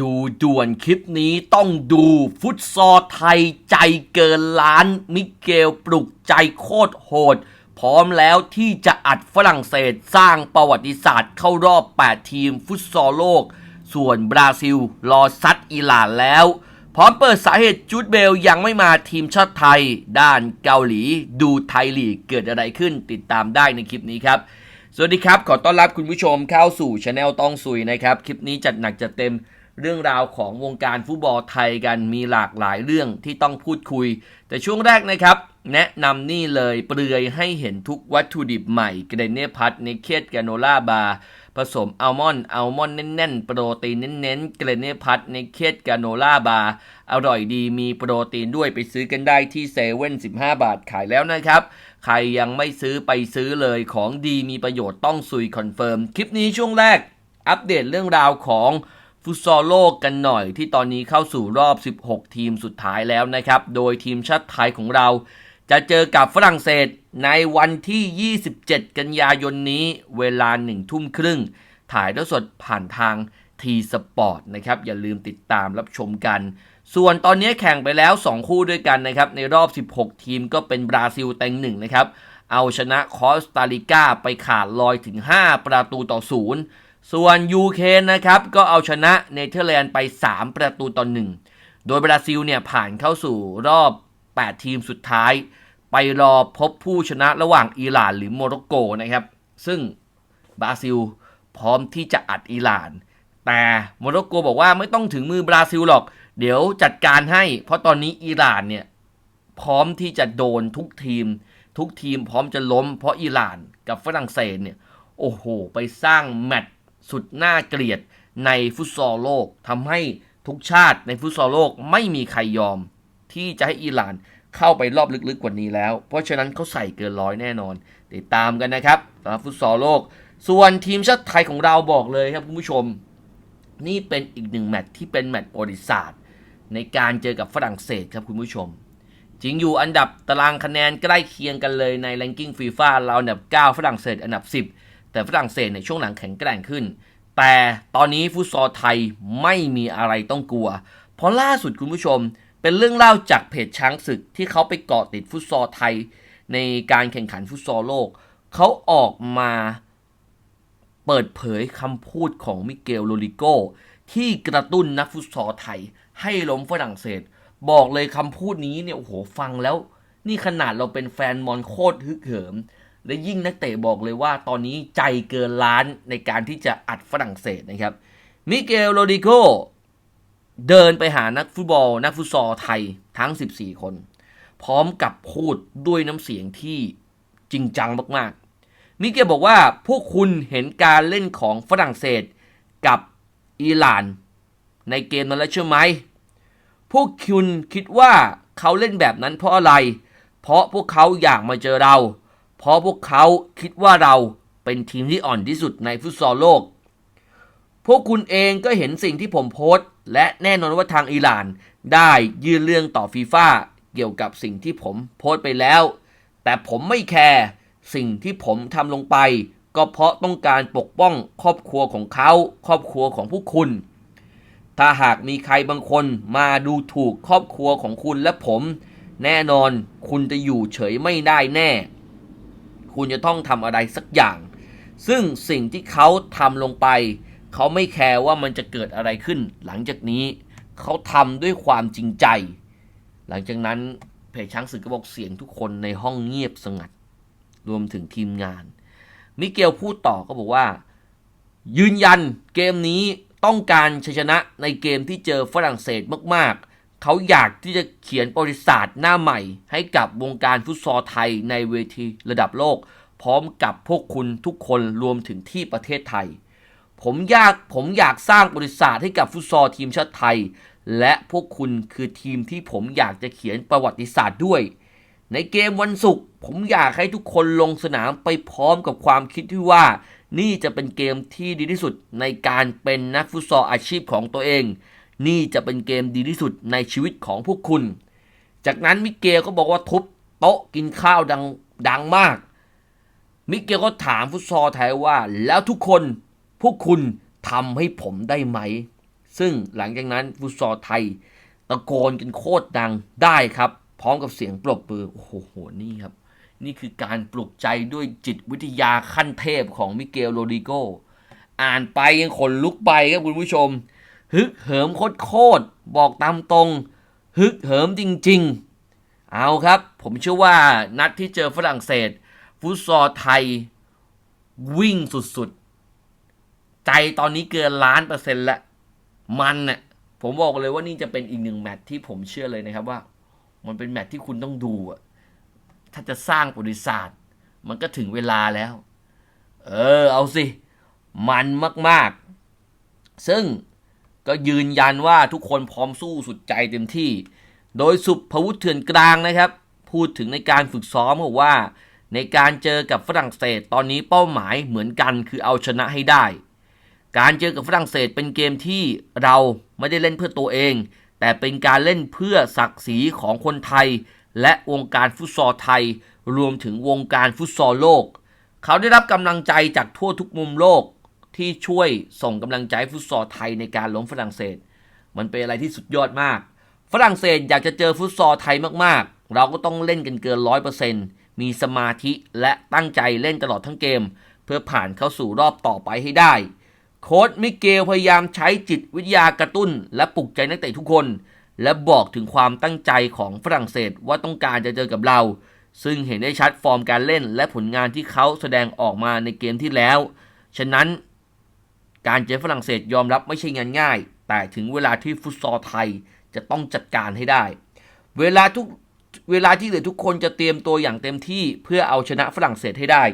ดูด่วนคลิปนี้ต้องดูฟุตซอลไทยใจเกินล้าน มิเกลปลุกใจโคตรโหด พร้อมแล้วที่จะอัดฝรั่งเศสสร้างประวัติศาสตร์เข้ารอบ 8 ทีมฟุตซอลโลก ส่วนบราซิลรอซัดอิหร่านแล้ว พร้อมเปิดสาเหตุจูดเบลยังไม่มาทีมชาติไทย ด้านเกาหลี ดูไทยลีกเกิดอะไรขึ้นติดตามได้ในคลิปนี้ครับสวัสดีครับ ขอต้อนรับคุณผู้ชมเข้าสู่ช anel ต้องซุยนะครับ คลิปนี้จัดหนักจัดเต็ม เรื่องราวของวงการฟุตบอลไทยกันมีหลากหลายเรื่องที่ต้องพูดคุย แต่ช่วงแรกนะครับ แนะนำนี่เลยเปลือยให้เห็นทุกวัตถุดิบใหม่เกรเนพัทเนเคดแกโนล่าบาร์ผสมอัลมอนด์อัลมอนด์แน่นๆ โปรตีนเน้นๆ เกรเนพัทเนเคดแกโนล่าบาร์อร่อยดีมีโปรตีนด้วยไปซื้อกันได้ที่เซเว่น15บาทขายแล้วนะครับ ใครยังไม่ซื้อไปซื้อเลยของดีมีประโยชน์ต้องซุยคอนเฟิร์ม คลิปนี้ช่วงแรก อัปเดตเรื่องราวของ ฟุตซอลโลกกันหน่อยที่ตอนนี้เข้าสู่รอบ 16 ทีมสุดท้ายแล้วนะครับ โดยทีมชาติไทยของเรา จะเจอกับฝรั่งเศสในวันที่ 27 กันยายนนี้เวลา1ทุ่มครึ่ง ถ่ายทอดสดผ่านทางทีสปอร์ตนะครับ อย่าลืมติดตามรับชมกัน ส่วนตอนนี้แข่งไปแล้ว 2 คู่ด้วยกันนะครับ ในรอบ 16 ทีมก็เป็นบราซิลเต็งหนึ่งนะครับ เอาชนะคอสตาริกาไปขาดลอยถึง 5 ประตูต่อศูนย์ ส่วนยูเครนนะครับก็เอาชนะเนเธอร์แลนด์ไป 3 ประตูต่อหนึ่งโดยบราซิลเนี่ยผ่านเข้าสู่รอบ 8 ทีมสุดท้าย ไปรอพบผู้ชนะระหว่างอิหร่านหรือโมร็อกโกนะครับ ซึ่งบราซิลพร้อมที่จะอัดอิหร่าน แต่โมร็อกโกบอกว่าไม่ต้องถึงมือบราซิลหรอก เดี๋ยวจัดการให้ เพราะตอนนี้อิหร่านเนี่ยพร้อมที่จะโดนทุกทีม ทุกทีมพร้อมจะล้มเพราะอิหร่านกับฝรั่งเศสเนี่ยโอ้โห ไปสร้างแมตช์ สุดน่าเกลียดในฟุตซอลโลกทำให้ทุกชาติในฟุตซอลโลกไม่มีใครยอม ที่จะให้อิหร่านเข้าไปรอบลึกๆกว่านี้แล้ว เพราะฉะนั้นเขาใส่เกินร้อยแน่นอน ติดตามกันนะครับสำหรับฟุตซอลโลก ส่วนทีมชาติไทยของเราบอกเลยครับคุณผู้ชม นี่เป็นอีกหนึ่งแมตช์ที่เป็นแมตช์ประวัติศาสตร์ในการเจอกับฝรั่งเศสครับคุณผู้ชม จริงอยู่อันดับตารางคะแนนใกล้เคียงกันเลยใน r ร n กิ้งฟีฟ่าเราอันดับ 9 ฝรั่งเศสอันดับ 10 แต่ฝรั่งเศสในช่วงหลังแข็งแกร่งขึ้น แต่ตอนนี้ฟุตซอลไทยไม่มีอะไรต้องกลัว เพราะล่าสุดคุณผู้ชมเป็นเรื่องเล่าจากเพจช้างศึกที่เขาไปเกาะติดฟุตซอลไทย ในการแข่งขันฟุตซอลโลก เขาออกมาเปิดเผยคำพูดของมิเกลโรลิโกที่กระตุ้นนักฟุตซอลไทย ให้ล้มฝรั่งเศส บอกเลยคำพูดนี้เนี่ยโอ้โหฟังแล้ว นี่ขนาดเราเป็นแฟนมอนโคตรฮึกเหิม และยิ่งนักเตะบอกเลยว่าตอนนี้ใจเกินล้านในการที่จะอัดฝรั่งเศสนะครับ มิเกลโรดิโกเดินไปหานักฟุตบอล นักฟุตซอลไทยทั้ง 14 คน พร้อมกับพูดด้วยน้ำเสียงที่จริงจังมากๆ มิเกลบอกว่าพวกคุณเห็นการเล่นของฝรั่งเศสกับอิหร่าน ในเกมนั้นแล้วใช่ไหม พวกคุณคิดว่าเขาเล่นแบบนั้นเพราะอะไร เพราะพวกเขาอยากมาเจอเรา เพราะพวกเขาคิดว่าเราเป็นทีมที่อ่อนที่สุดในฟุตซอลโลก พวกคุณเองก็เห็นสิ่งที่ผมโพสต์ และแน่นอนว่าทางอิหร่าน ได้ยื่นเรื่องต่อฟีฟ่าเกี่ยวกับสิ่งที่ผมโพสต์ไปแล้ว แต่ผมไม่แคร์สิ่งที่ผมทำลงไป ก็เพราะต้องการปกป้องครอบครัวของเขา ครอบครัวของผู้คุณ ถ้าหากมีใครบางคนมาดูถูกครอบครัวของคุณและผม แน่นอนคุณจะอยู่เฉยไม่ได้แน่ คุณจะต้องทำอะไรสักอย่าง ซึ่งสิ่งที่เขาทำลงไป เขาไม่แคร์ว่ามันจะเกิดอะไรขึ้น หลังจากนี้เขาทำด้วยความจริงใจ หลังจากนั้นเพจช้างศึกก็บอกเสียงทุกคนในห้องเงียบสงัด รวมถึงทีมงาน มิเกลพูดต่อก็บอกว่า ยืนยันเกมนี้ต้องการชัยชนะในเกมที่เจอฝรั่งเศสมากๆ เขาอยากที่จะเขียนประวัติศาสตร์หน้าใหม่ ให้กับวงการฟุตซอลไทยในเวทีระดับโลก พร้อมกับพวกคุณทุกคนรวมถึงที่ประเทศไทย ผมอยากผมอยากสร้างบริษัทให้กับฟุตซอลทีมชาติไทย และพวกคุณคือทีมที่ผมอยากจะเขียนประวัติศาสตร์ด้วย ในเกมวันศุกร์ผมอยากให้ทุกคนลงสนามไปพร้อมกับความคิดที่ว่า นี่จะเป็นเกมที่ดีที่สุดในการเป็นนักฟุตซอลอาชีพของตัวเอง นี่จะเป็นเกมดีที่สุดในชีวิตของพวกคุณ จากนั้นมิเกลก็บอกว่าทุบโต๊ะกินข้าวดังดังมาก มิเกลก็ถามฟุตซอลไทยว่า แล้วทุกคนพวกคุณทำให้ผมได้ไหม ซึ่งหลังจากนั้นฟุตซอลไทยตะโกนกันโคตรดังได้ครับ พร้อมกับเสียงปรบมือโอ้โหโหนี่ครับ นี่คือการปลุกใจด้วยจิตวิทยาขั้นเทพของมิเกลโรดิโก อ่านไปยังขนลุกไปครับคุณผู้ชม ฮึกเหิมโคตรบอกตามตรง ฮึกเหิมจริง ๆ เอาครับ ผมเชื่อว่านัดที่เจอฝรั่งเศส ฟุตซอลไทย วิ่งสุดๆ ใจตอนนี้เกินล้านเปอร์เซ็นต์ละ มันน่ะผมบอกเลยว่านี่จะเป็นอีกหนึ่งแมตช์ที่ผมเชื่อเลยนะครับว่า มันเป็นแมตช์ที่คุณต้องดูอะถ้าจะสร้างประวัติศาสตร์ มันก็ถึงเวลาแล้ว เออ เอาสิ มันมาก ๆ ซึ่ง ก็ยืนยันว่าทุกคนพร้อมสู้สุดใจเต็มที่ โดยสุภวุฒิเถื่อนกลางนะครับ พูดถึงในการฝึกซ้อมบอกว่า ในการเจอกับฝรั่งเศสตอนนี้เป้าหมายเหมือนกันคือเอาชนะให้ได้ การเจอกับฝรั่งเศสเป็นเกมที่เราไม่ได้เล่นเพื่อตัวเอง แต่เป็นการเล่นเพื่อศักดิ์ศรีของคนไทย และวงการฟุตซอลไทย รวมถึงวงการฟุตซอลโลก เขาได้รับกำลังใจจากทั่วทุกมุมโลก ที่ช่วยส่งกำลังใจฟุตซอลไทยในการล้มฝรั่งเศส มันเป็นอะไรที่สุดยอดมาก ฝรั่งเศสอยากจะเจอฟุตซอลไทยมากๆ เราก็ต้องเล่นกันเกินร้อยเปอร์เซ็นต์มีสมาธิและตั้งใจเล่นตลอดทั้งเกม เพื่อผ่านเข้าสู่รอบต่อไปให้ได้ โค้ชมิเกลพยายามใช้จิตวิทยากระตุ้น และปลุกใจนักเตะทุกคน และบอกถึงความตั้งใจของฝรั่งเศสว่าต้องการจะเจอกับเรา ซึ่งเห็นได้ชัดฟอร์มการเล่นและผลงานที่เขาแสดงออกมาในเกมที่แล้ว ฉะนั้น การเจอฝรั่งเศสยอมรับไม่ใช่งานง่าย แต่ถึงเวลาที่ฟุตซอลไทยจะต้องจัดการให้ได้ เวลาทุกเวลาที่เหลือทุกคนจะเตรียมตัวอย่างเต็มที่เพื่อเอาชนะฝรั่งเศสให้ได้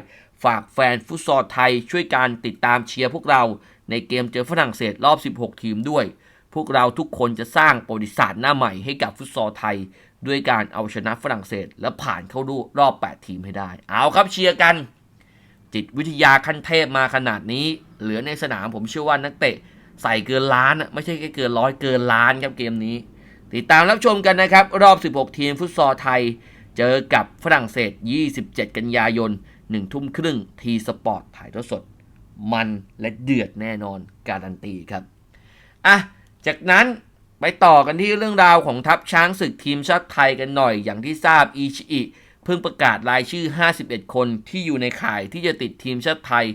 ฝากแฟนฟุตซอลไทยช่วยการติดตามเชียร์พวกเราในเกมเจอฝรั่งเศสรอบ 16 ทีมด้วย พวกเราทุกคนจะสร้างประวัติศาสตร์หน้าใหม่ให้กับฟุตซอลไทย ด้วยการเอาชนะฝรั่งเศส และผ่านเข้ารอบ 8 ทีมให้ได้ เอาครับเชียร์กัน จิตวิทยาขั้นเทพมาขนาดนี้ เหลือในสนามผมเชื่อว่านักเตะใส่เกินล้านอะไม่ใช่แค่เกินร้อยเกินล้านครับเกมนี้ ติดตามรับชมกันนะครับ รอบ 16 ทีมฟุตซอลไทย เจอกับฝรั่งเศส 27 กันยายน1ทุ่มครึ่งทีสปอร์ตถ่ายทอดสด มันและเดือดแน่นอนการันตีครับอะจากนั้นไปต่อกันที่เรื่องราวของทัพช้างศึกทีมชาติไทยกันหน่อยอย่างที่ทราบอีชิอิ พิ่งประกาศรายชื่อ 51 คนที่อยู่ในข่ายที่จะติดทีมชาติไทย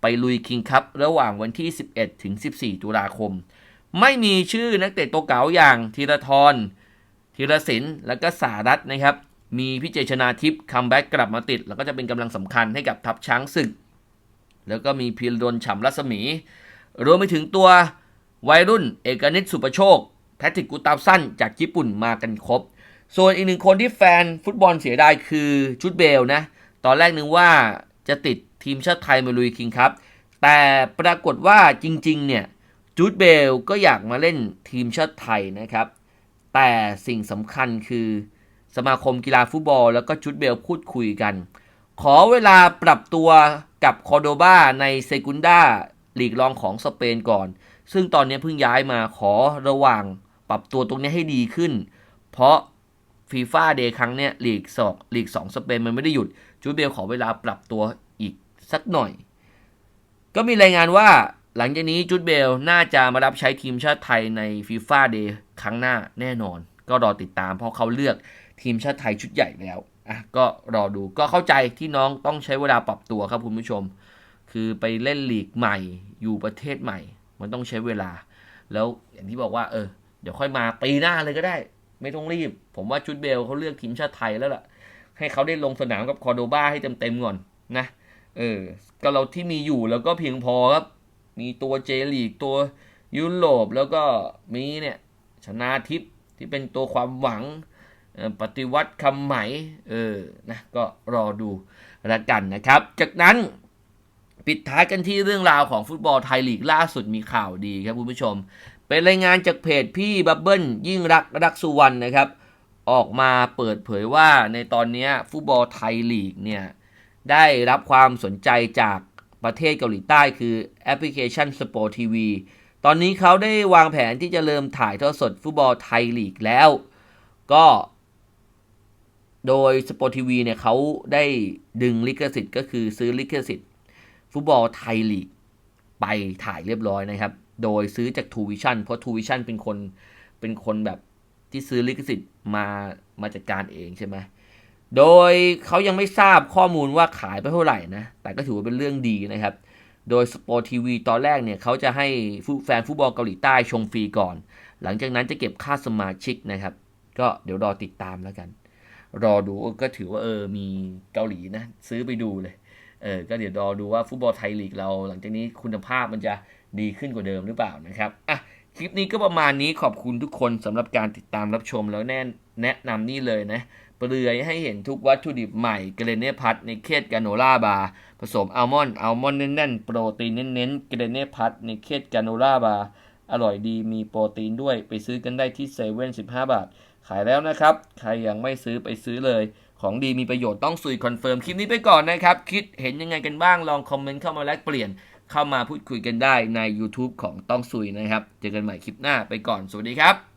ไปลุยคิงคัพระหว่างวันที่ 11 ถึง 14 ตุลาคม ไม่มีชื่อนักเตะตัวเก๋าอย่างธีรทรธีรศิลป์และก็สารัตนะครับ มีพิเจชนาทิพย์คัมแบ็กกลับมาติด แล้วก็จะเป็นกำลังสำคัญให้กับทัพช้างศึก แล้วก็มีพีรดลฉ่ำรัศมี รวมไปถึงตัววัยรุ่นเอกนิตสุประโชคแพทริกกุตาสั้นจากญี่ปุ่นมากันครบ ส่วนอีกหนึ่งคนที่แฟนฟุตบอลเสียดายคือชุดเบลนะ ตอนแรกนึกว่าจะติดทีมชาติไทยมาลุยคิงครับ แต่ปรากฏว่าจริงๆ เนี่ยจูดเบลก็อยากมาเล่นทีมชาติไทยนะครับ แต่สิ่งสำคัญคือสมาคมกีฬาฟุตบอล แล้วก็จูดเบลพูดคุยกัน ขอเวลาปรับตัวกับคอโดบาในเซกุนดาลีกรองของสเปนก่อน ซึ่งตอนนี้เพิ่งย้ายมาขอระหว่างปรับตัวตรงนี้ให้ดีขึ้น เพราะ ฟีฟ่าเดย์ครั้งเนี้ยลีกสองลีกสองสเปนมันไม่ได้หยุด จูดเบลขอเวลาปรับตัวอีกสักหน่อย ก็มีรายงานว่าหลังจากนี้จูดเบลน่าจะมารับใช้ทีมชาติไทยในฟีฟ่าเดย์ครั้งหน้าแน่นอน ก็รอติดตามเพราะเขาเลือกทีมชาติไทยชุดใหญ่แล้วอะก็รอดูก็เข้าใจที่น้องต้องใช้เวลาปรับตัวครับคุณผู้ชม คือไปเล่นลีกใหม่อยู่ประเทศใหม่ มันต้องใช้เวลา แล้วอย่างที่บอกว่าเออเดี๋ยวค่อยมาปีหน้าเลยก็ได้ ไม่ต้องรีบ ผมว่าชุดเบลเขาเลือกทีมชาติไทยแล้วล่ะ ให้เขาได้ลงสนามกับคอร์โดบาให้เต็มๆก่อนนะเออก็เราที่มีอยู่แล้วก็เพียงพอครับ มีตัวเจลีกตัวยุโรปแล้วก็มีเนี่ยชนาทิพย์ที่เป็นตัวความหวังปฏิวัติคำไหม่เออนะก็รอดูละกันนะครับ จากนั้นปิดท้ายกันที่เรื่องราวของฟุตบอลไทยลีกล่าสุดมีข่าวดีครับคุณผู้ชม เป็นรายงานจากเพจพี่บับเบิ้ลยิ่งรักรักสุวรรณนะครับ ออกมาเปิดเผยว่าในตอนนี้ฟุตบอลไทยลีกเนี่ยได้รับความสนใจจากประเทศเกาหลีใต้คือแอปพลิเคชัน Sport TV ตอนนี้เขาได้วางแผนที่จะเริ่มถ่ายทอดสดฟุตบอลไทยลีกแล้ว ก็โดย Sport TV เนี่ยเขาได้ดึงลิขสิทธิ์ก็คือซื้อลิขสิทธิ์ ฟุตบอลไทยลีกไปถ่ายเรียบร้อยนะครับ โดยซื้อจาก True Vision เพราะ True Vision เป็นคนเป็นคนแบบที่ซื้อลิขสิทธิ์มามาจัดการเองใช่ไหมโดยเขายังไม่ทราบข้อมูลว่าขายไปเท่าไหร่นะ แต่ก็ถือว่าเป็นเรื่องดีนะครับ โดยสปอร์ทีวีตอนแรกเนี่ยเขาจะให้ฟุแฟนฟุตบอลเกาหลีใต้ชมฟรีก่อน หลังจากนั้นจะเก็บค่าสมาชิกนะครับ ก็เดี๋ยวรอติดตามแล้วกัน รอดูก็ถือว่าเออมีเกาหลีนะ ซื้อไปดูเลย เออ ก็เดี๋ยวรอดูว่าฟุตบอลไทยลีกเรา หลังจากนี้คุณภาพมันจะ ดีขึ้นกว่าเดิมหรือเปล่านะครับอะคลิปนี้ก็ประมาณนี้ขอบคุณทุกคนสำหรับการติดตามรับชมแล้วแน่แนะนำนี่เลยนะเปลือยให้เห็นทุกวัตถุดิบใหม่เกรเน่พัทในเคสกาโนล่าบาร์ผสมอัลมอนด์อัลมอนด์แน่นๆโปรตีนเน้นๆเกรเน่พัทในเคสกาโนล่าบาร์อร่อยดีมีโปรตีนด้วยไปซื้อกันได้ที่เซเว่นสิบห้าบาท ขายแล้วนะครับ ใครยังไม่ซื้อไปซื้อเลย ของดีมีประโยชน์ต้องสุยคอนเฟิร์มคลิปนี้ไปก่อนนะครับ คิดเห็นยังไงกันบ้างลองคอมเมนต์เข้ามาแลกเปลี่ยน เข้ามาพูดคุยกันได้ใน YouTube ของต้องซุยนะครับ เจอกันใหม่คลิปหน้าไปก่อน สวัสดีครับ